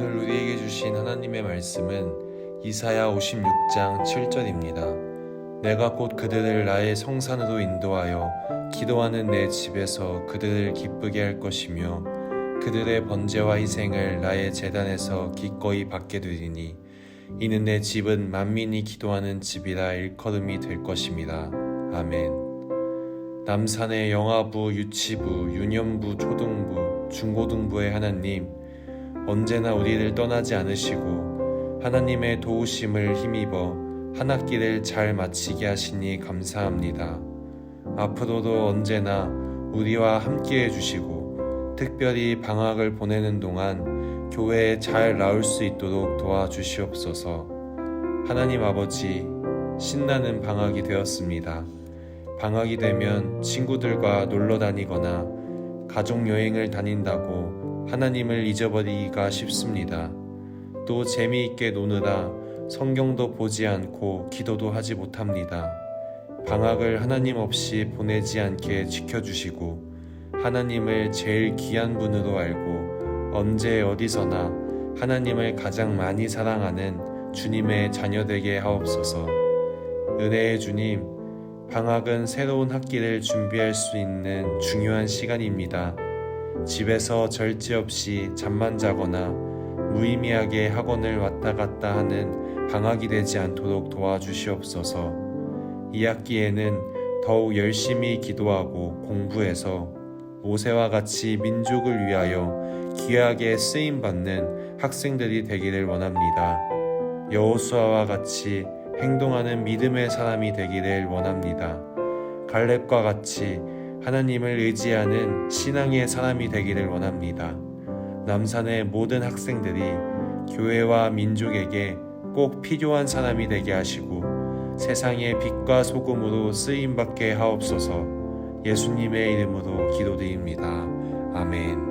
오늘 우리에게 주신 하나님의 말씀은 이사야 56장 7절입니다. 내가 곧 그들을 나의 성산으로 인도하여 기도하는 내 집에서 그들을 기쁘게 할 것이며 그들의 번제와 희생을 나의 재단에서 기꺼이 받게 되리니 이는 내 집은 만민이 기도하는 집이라 일컬음이 될 것입니다. 아멘. 남산의 영아부, 유치부, 유년부, 초등부, 중고등부의 하나님, 언제나 우리를 떠나지 않으시고 하나님의 도우심을 힘입어 한 학기를 잘 마치게 하시니 감사합니다. 앞으로도 언제나 우리와 함께 해주시고 특별히 방학을 보내는 동안 교회에 잘 나올 수 있도록 도와주시옵소서. 하나님 아버지, 신나는 방학이 되었습니다. 방학이 되면 친구들과 놀러 다니거나 가족 여행을 다닌다고 하나님을 잊어버리기가 쉽습니다. 또 재미있게 노느라 성경도 보지 않고 기도도 하지 못합니다. 방학을 하나님 없이 보내지 않게 지켜주시고 하나님을 제일 귀한 분으로 알고 언제 어디서나 하나님을 가장 많이 사랑하는 주님의 자녀 되게 하옵소서. 은혜의 주님, 방학은 새로운 학기를 준비할 수 있는 중요한 시간입니다. 집에서 절제 없이 잠만 자거나 무의미하게 학원을 왔다 갔다 하는 방학이 되지 않도록 도와주시옵소서. 이 학기에는 더욱 열심히 기도하고 공부해서 모세와 같이 민족을 위하여 귀하게 쓰임 받는 학생들이 되기를 원합니다. 여호수아와 같이 행동하는 믿음의 사람이 되기를 원합니다. 갈렙과 같이 하나님을 의지하는 신앙의 사람이 되기를 원합니다. 남산의 모든 학생들이 교회와 민족에게 꼭 필요한 사람이 되게 하시고 세상의 빛과 소금으로 쓰임 받게 하옵소서. 예수님의 이름으로 기도드립니다. 아멘.